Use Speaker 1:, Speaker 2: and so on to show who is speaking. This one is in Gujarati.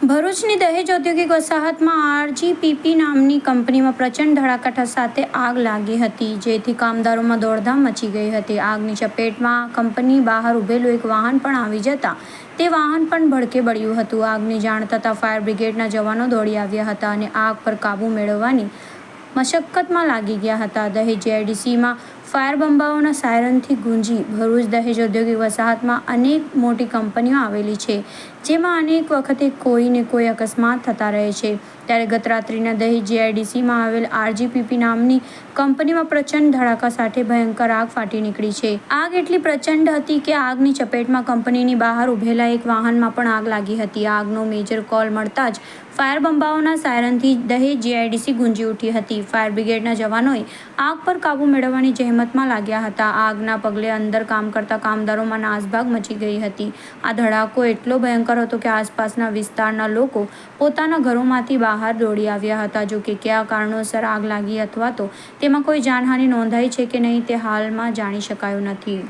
Speaker 1: ભરૂચની દહેજ ઔદ્યોગિક વસાહતમાં આરજીપીપી નામની કંપનીમાં પ્રચંડ ધડાકાઠા સાથે આગ લાગી હતી, જેથી કામદારોમાં દોડધામ મચી ગઈ હતી. આગની ચપેટમાં કંપની બહાર ઊભેલું એક વાહન પણ આવી જતાં તે વાહન પણ ભડકે બળ્યું હતું. આગની જાણ થતાં ફાયર બ્રિગેડના જવાનો દોડી આવ્યા હતા અને આગ પર કાબૂ મેળવવાની મશક્કતમાં લાગી ગયા હતા. દહેજ જેઆઈડીસીમાં ફાયર બંબાઓના સાયરનથી ગુંજી ભરૂચ દહેજ ઔદ્યોગિક વસાહતમાં અનેક મોટી કંપનીઓ આવેલી છે, જેમાં અનેક વખતે કોઈને કોઈ અકસ્માત થતા રહે છે. ત્યારે ગત રાત્રિના દહેજ જીઆઈડીસીમાં આવેલ આરજીપીપી નામની કંપનીમાં પ્રચંડ ધડાકા સાથે ભયંકર આગ ફાટી નીકળી છે. આગ એટલી પ્રચંડ હતી કે આગની ચપેટમાં કંપનીની બહાર ઊભેલા એક વાહનમાં પણ આગ લાગી હતી. આગનો મેજર કોલ મળતા જ ફાયર બંબાઓના સાયરનથી દહેજ જીઆઈડીસી ગુંજી ઉઠી હતી. ફાયર બ્રિગેડના જવાનોએ આગ પર કાબૂ મેળવવાની જહેમતમાં લાગ્યા હતા. આગના પગલે અંદર કામ કરતા કામદારોમાં નાસભાગ મચી ગઈ હતી. આ ધડાકો એટલો ભયંકર હતો કે આસપાસના વિસ્તારના લોકો પોતાના ઘરોમાંથી બહાર દોડી આવ્યા હતા. જો કે કયા કારણોસર આગ લાગી અથવા તો તેમાં કોઈ જાનહાનિ નોંધાઈ છે કે નહીં તે હાલમાં જાણી શકાયું નથી.